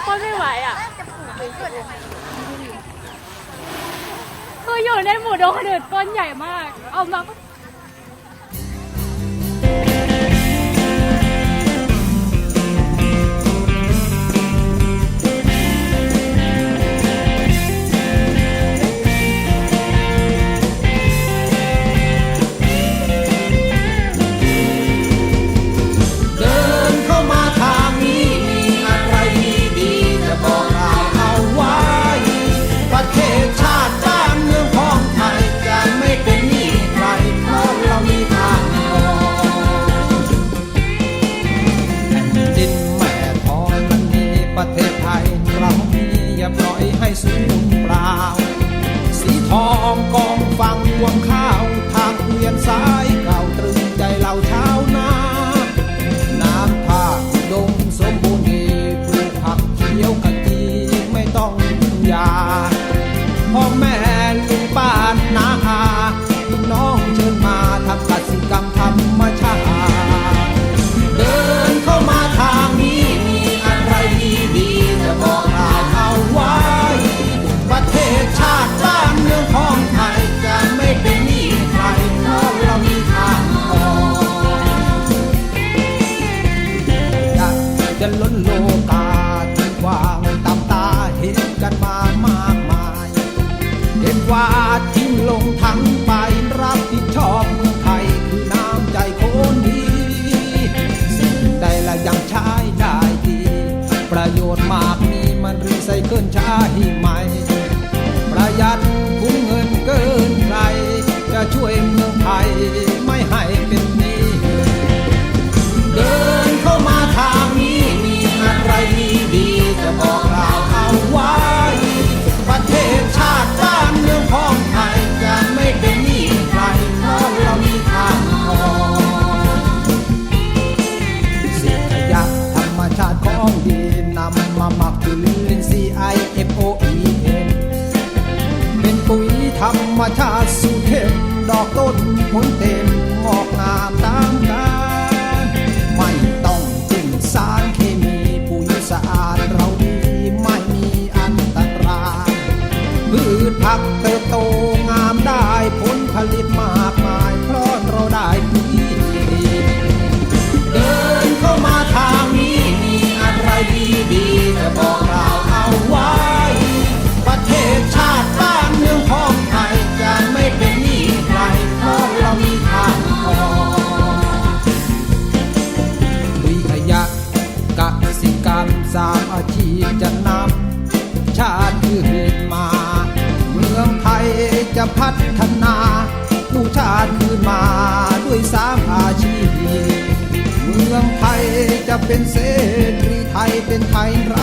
โคตไม่ไหวอะคืออยู่ในหมู่โดนเดือดก้อนใหญ่มาก เอามา ให้สูญเปล่า สีทองกองฟังรวงข้าวทางเวียนซ้าย ขึ้นชาที่ใหม่ ธรรมชาติสุเทพดอกต้นผลเต็ม สามอาชีพจะนำชาติอื่นมา เมืองไทยจะพัฒนาผู้ชาติคืนมาด้วยสามอาชีพ เมืองไทยจะเป็นเศรษฐีไทยเป็นไทยร